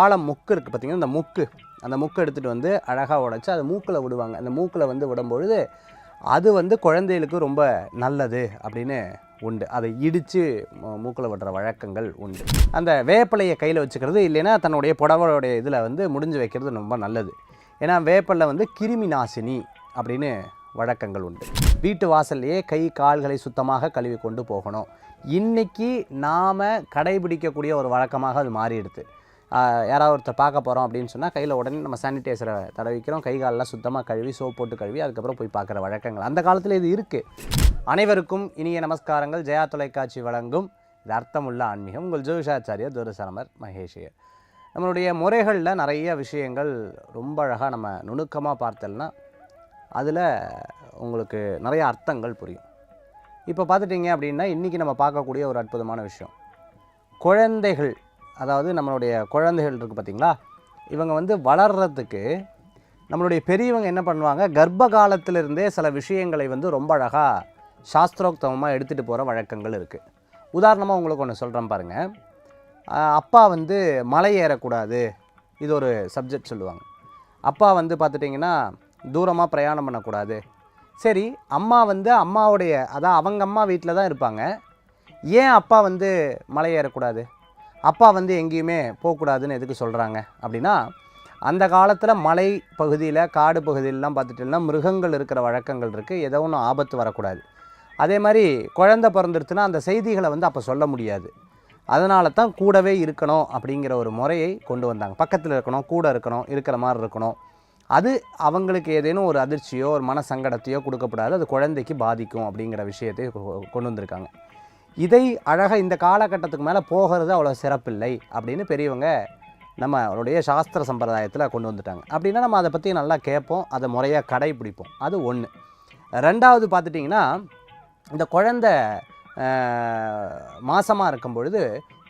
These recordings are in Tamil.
ஆழம் முக்கு இருக்குது பார்த்தீங்கன்னா இந்த முக்கு. அந்த முக்கை எடுத்துகிட்டு வந்து அழகாக உடைச்சி அதை மூக்கில் விடுவாங்க. அந்த மூக்கில் வந்து விடும்பொழுது அது வந்து குழந்தைகளுக்கு ரொம்ப நல்லது அப்படின்னு உண்டு. அதை இடித்து மூக்கில் விடுற வழக்கங்கள் உண்டு. அந்த வேப்பிலையை கையில் வச்சுக்கிறது இல்லைன்னா தன்னுடைய புடவருடைய இதில் வந்து முடிஞ்சு வைக்கிறது ரொம்ப நல்லது. ஏன்னா வேப்பிலை வந்து கிருமி நாசினி அப்படின்னு வழக்கங்கள் உண்டு. வீட்டு வாசல்லையே கை கால்களை சுத்தமாக கழுவி கொண்டு போகணும். இன்னைக்கு நாம் கடைபிடிக்கக்கூடிய ஒரு வழக்கமாக அது மாறிடுது. யாராவது ஒருத்தர் பார்க்க போகிறோம் அப்படின்னு சொன்னால் கையில் உடனே நம்ம சானிடைசரை தடவிக்கிறோம். கை காலெல்லாம் சுத்தமாக கழுவி சோப் போட்டு கழுவி அதுக்கப்புறம் போய் பார்க்குற வழக்கங்கள். அந்த காலத்தில் இது இருக்குது அனைவருக்கும் இனிய நமஸ்காரங்கள். ஜெயா தொலைக்காட்சி வழங்கும் இது அர்த்தமுள்ள ஆன்மீகம். உங்கள் ஜோஷாச்சாரியர் துரசரமர் மகேஷியர் நம்மளுடைய முறைகளில் நிறைய விஷயங்கள் ரொம்ப அழகாக நம்ம நுணுக்கமாக பார்த்தோம்னா அதில் உங்களுக்கு நிறைய அர்த்தங்கள் புரியும். இப்போ பார்த்துட்டிங்க அப்படின்னா இன்றைக்கி நம்ம பார்க்கக்கூடிய ஒரு அற்புதமான விஷயம். குழந்தைகள் அதாவது நம்மளுடைய குழந்தைகள் இருக்குது பார்த்தீங்களா? இவங்க வந்து வளர்கிறதுக்கு நம்மளுடைய பெரியவங்க என்ன பண்ணுவாங்க? கர்ப்ப காலத்திலிருந்தே சில விஷயங்களை வந்து ரொம்ப அழகாக சாஸ்திரோக்தமமாக எடுத்துகிட்டு போகிற வழக்கங்கள் இருக்குது உதாரணமாக உங்களுக்கு ஒன்று சொல்கிறேன் பாருங்கள் அப்பா வந்து மலை ஏறக்கூடாது. இது ஒரு சப்ஜெக்ட் சொல்லுவாங்க. அப்பா வந்து பார்த்துட்டிங்கன்னா தூரமாக பிரயாணம் பண்ணக்கூடாது. சரி அம்மா வந்து அம்மாவுடைய அதான் அவங்க அம்மா வீட்டில் தான் இருப்பாங்க. ஏன் அப்பா வந்து மலை ஏறக்கூடாது? அப்பா வந்து எங்கேயுமே போகக்கூடாதுன்னு எதுக்கு சொல்கிறாங்க அப்படின்னா அந்த காலத்தில் மலை பகுதியில் காடு பகுதியிலலாம் பார்த்துட்டிங்கன்னா மிருகங்கள் இருக்கிற வழக்கங்கள் இருக்குது ஏதோ ஒன்றும் ஆபத்து வரக்கூடாது. அதே மாதிரி குழந்தை பிறந்துருச்சுன்னா அந்த செய்திகளை வந்து அப்போ சொல்ல முடியாது. அதனால தான் கூடவே இருக்கணும் அப்படிங்கிற ஒரு முறையை கொண்டு வந்தாங்க. பக்கத்தில் இருக்கணும் கூட இருக்கணும் இருக்கிற மாதிரி இருக்கணும். அது அவங்களுக்கு ஏதேனும் ஒரு அதிர்ச்சியோ ஒரு மன சங்கடத்தையோ கொடுக்கப்படாது அது குழந்தைக்கு பாதிக்கும் அப்படிங்கிற விஷயத்தை கொ- கொண்டு வந்திருக்காங்க. இதை அழகாக இந்த காலகட்டத்துக்கு மேலே போகிறது அவ்வளோ சிறப்பில்லை அப்படின்னு பெரியவங்க நம்மளுடைய சாஸ்திர சம்பிரதாயத்தில் கொண்டு வந்துட்டாங்க. அப்படின்னா நம்ம அதை பற்றி நல்லா கேட்போம் அதை முறையாக கடைபிடிப்போம். அது ஒன்று ரெண்டாவது பார்த்துட்டிங்கன்னா இந்த குழந்தை மாசமாக இருக்கும் பொழுது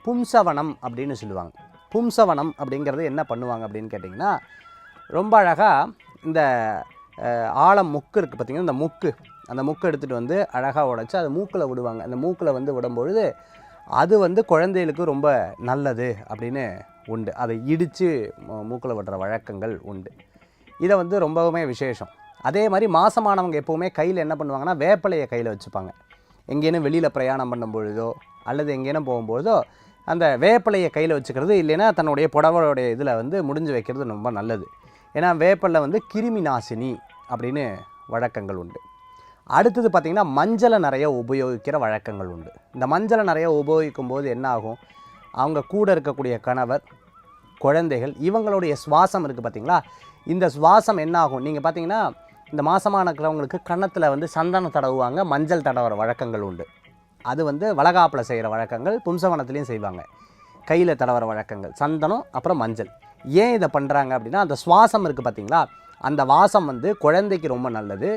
பும்சவனம் அப்படின்னு சொல்லுவாங்க. பும்சவனம் அப்படிங்கிறது என்ன பண்ணுவாங்க அப்படின்னு கேட்டிங்கன்னா ரொம்ப அழகாக இந்த ஆழம் முக்கு இருக்குது பார்த்தீங்கன்னா இந்த முக்கு. அந்த முக்கை எடுத்துகிட்டு வந்து அழகாக உடைச்சி அது மூக்கில் விடுவாங்க. அந்த மூக்கில் வந்து விடும்பொழுது அது வந்து குழந்தைகளுக்கு ரொம்ப நல்லது அப்படின்னு உண்டு. அதை இடித்து மூக்கில் விடுற வழக்கங்கள் உண்டு. இதை வந்து ரொம்பவுமே விசேஷம். அதே மாதிரி மாசமானவங்க எப்போவுமே கையில் என்ன பண்ணுவாங்கன்னா வேப்பிலையை கையில் வச்சுப்பாங்க. எங்கேனும் வெளியில் பிரயாணம் பண்ணும் பொழுதோ அல்லது எங்கேனும் போகும்பொழுதோ அந்த வேப்பிலையை கையில் வச்சுக்கிறது இல்லைன்னா தன்னுடைய புடவருடைய இதில் வந்து முடிஞ்சு வைக்கிறது ரொம்ப நல்லது. ஏன்னா வேப்பிலை வந்து கிருமி நாசினி அப்படின்னு வழக்கங்கள் உண்டு. அடுத்தது பார்த்திங்கன்னா மஞ்சளை நிறைய உபயோகிக்கிற வழக்கங்கள் உண்டு. இந்த மஞ்சளை நிறைய உபயோகிக்கும் போது என்ன ஆகும் அவங்க கூட இருக்கக்கூடிய கணவர் குழந்தைகள் இவங்களுடைய சுவாசம் இருக்குது பார்த்தீங்களா? இந்த சுவாசம் என்ன ஆகும் நீங்கள் பார்த்தீங்கன்னா இந்த மாசமாக இருக்கிறவங்களுக்கு கன்னத்தில் வந்து சந்தனம் தடவுவாங்க மஞ்சள் தடவுற வழக்கங்கள் உண்டு. அது வந்து வளகாப்பில் செய்கிற வழக்கங்கள் பும்சவனத்துலேயும் செய்வாங்க. கையில் தடவுற வழக்கங்கள் சந்தனம் அப்புறம் மஞ்சள். ஏன் இதை பண்ணுறாங்க அப்படின்னா அந்த சுவாசம் இருக்குது பார்த்தீங்களா? அந்த வாசம் வந்து குழந்தைக்கு ரொம்ப நல்லது.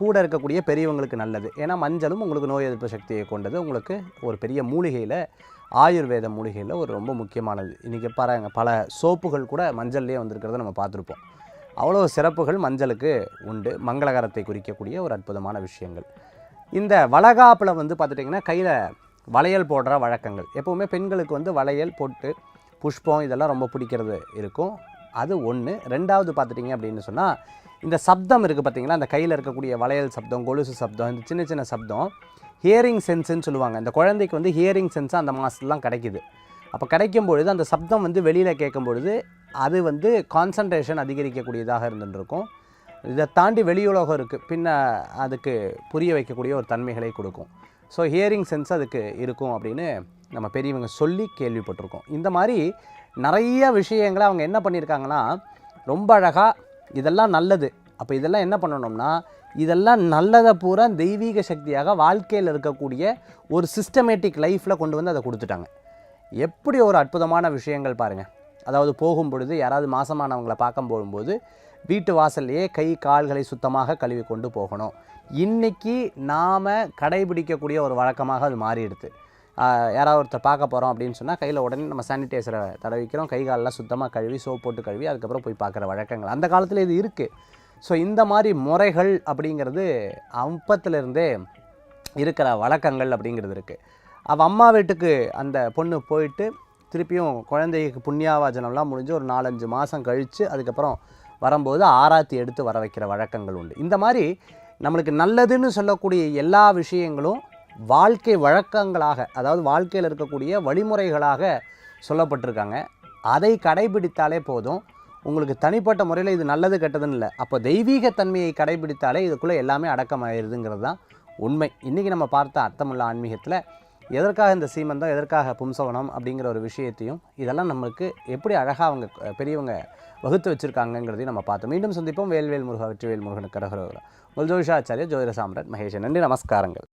கூட இருக்கக்கூடிய பெரியவங்களுக்கு நல்லது. ஏன்னா மஞ்சளும் உங்களுக்கு நோய் எதிர்ப்பு சக்தியை கொண்டது. உங்களுக்கு ஒரு பெரிய மூலிகையில் ஆயுர்வேத மூலிகையில் ஒரு ரொம்ப முக்கியமானது. இன்றைக்கி பாருங்க பல சோப்புகள் கூட மஞ்சள்லேயே வந்திருக்கிறத நம்ம பார்த்துருப்போம். அவ்வளோ சிறப்புகள் மஞ்சளுக்கு உண்டு. மங்களகரத்தை குறிக்கக்கூடிய ஒரு அற்புதமான விஷயங்கள். இந்த வளகாப்பில் வந்து பார்த்துட்டிங்கன்னா கையில் வளையல் போடுற வழக்கங்கள். எப்போவுமே பெண்களுக்கு வந்து வளையல் போட்டு புஷ்பம் இதெல்லாம் ரொம்ப பிடிக்கிறது இருக்கும். அது ஒன்று ரெண்டாவது பார்த்துட்டிங்க அப்படின்னு சொன்னால் இந்த சப்தம் இருக்குது பார்த்தீங்களா அந்த கையில் இருக்கக்கூடிய வளையல் சப்தம் கொலுசு சப்தம் இந்த சின்ன சின்ன சப்தம் ஹியரிங் சென்ஸ்ன்னு சொல்லுவாங்க. இந்த குழந்தைக்கு வந்து ஹியரிங் சென்ஸ் அந்த மாதத்துலாம் கிடைக்குது. அப்போ கிடைக்கும் பொழுது அந்த சப்தம் வந்து வெளியில் கேட்கும் பொழுது அது வந்து கான்சன்ட்ரேஷன் அதிகரிக்கக்கூடியதாக இருந்துருக்கும். இதை தாண்டி வெளியுலகம் இருக்குது பின்ன அதுக்கு புரிய வைக்கக்கூடிய ஒரு தன்மைகளை கொடுக்கும். ஸோ ஹியரிங் சென்ஸ் அதுக்கு இருக்கும் அப்படின்னு நம்ம பெரியவங்க சொல்லி கேள்விப்பட்டிருக்கோம். இந்த மாதிரி நிறைய விஷயங்களை அவங்க என்ன பண்ணியிருக்காங்கன்னா ரொம்ப அழகாக இதெல்லாம் நல்லது. அப்போ இதெல்லாம் என்ன பண்ணணும்னா இதெல்லாம் நல்லதை பூரா தெய்வீக சக்தியாக வாழ்க்கையில் இருக்கக்கூடிய ஒரு சிஸ்டமேட்டிக் லைஃப்பில் கொண்டு வந்து அதை கொடுத்துட்டாங்க. எப்படி ஒரு அற்புதமான விஷயங்கள் பாருங்கள் அதாவது போகும் பொழுது யாராவது மாசமானவங்களை பார்க்க போகும்போது வீட்டு வாசல்லையே கை கால்களை சுத்தமாக கழுவி கொண்டு போகணும். இன்னைக்கு நாம் கடைபிடிக்கக்கூடிய ஒரு வழக்கமாக அது மாறிடுது. யாராவது ஒருத்தர் பார்க்க போகிறோம் அப்படின்னு சொன்னால் கையில் உடனே நம்ம சானிடைசரை தடவிக்கிறோம். கை காலெல்லாம் சுத்தமாக கழுவி சோப் போட்டு கழுவி அதுக்கப்புறம் போய் பார்க்குற வழக்கங்கள். அந்த காலத்தில் இது இருக்குது ஸோ இந்த மாதிரி முறைகள் அப்படிங்கிறது அப்பத்திலிருந்தே இருக்கிற வழக்கங்கள் அப்படிங்கிறது இருக்குது அவள் அம்மா வீட்டுக்கு அந்த பொண்ணு போயிட்டு திருப்பியும் குழந்தைக்கு புண்ணியாவாஜனம்லாம் முடிஞ்சு ஒரு நாலஞ்சு மாதம் கழித்து அதுக்கப்புறம் வரும்போது ஆராத்தி எடுத்து வர வைக்கிற வழக்கங்கள் உண்டு. இந்த மாதிரி நம்மளுக்கு நல்லதுன்னு சொல்லக்கூடிய எல்லா விஷயங்களும் வாழ்க்கை வழக்கங்களாக அதாவது வாழ்க்கையில் இருக்கக்கூடிய வழிமுறைகளாக சொல்லப்பட்டிருக்காங்க. அதை கடைபிடித்தாலே போதும். உங்களுக்கு தனிப்பட்ட முறையில் இது நல்லது கெட்டதுன்னு இல்லை. அப்போ தெய்வீக தன்மையை கடைபிடித்தாலே இதுக்குள்ளே எல்லாமே அடக்கமாயிருதுங்கிறது தான் உண்மை. இன்றைக்கி நம்ம பார்த்த அர்த்தமுள்ள ஆன்மீகத்தில் எதற்காக இந்த சீமந்தம் எதற்காக பும்சவனம் அப்படிங்கிற ஒரு விஷயத்தையும் இதெல்லாம் நம்மளுக்கு எப்படி அழகாக அவங்க பெரியவங்க வகுத்து வச்சுருக்காங்கங்கிறதையும் நம்ம பார்த்தோம் மீண்டும் சந்திப்போம். வேல்வேல் முருகா வெற்றிவேல் முருகனுக்கு கரகரோகரா உங்கள் ஜோதிஷாச்சாரிய ஜோதிட சாம்ராட் மகேஷன். நன்றி நமஸ்காரங்கள்.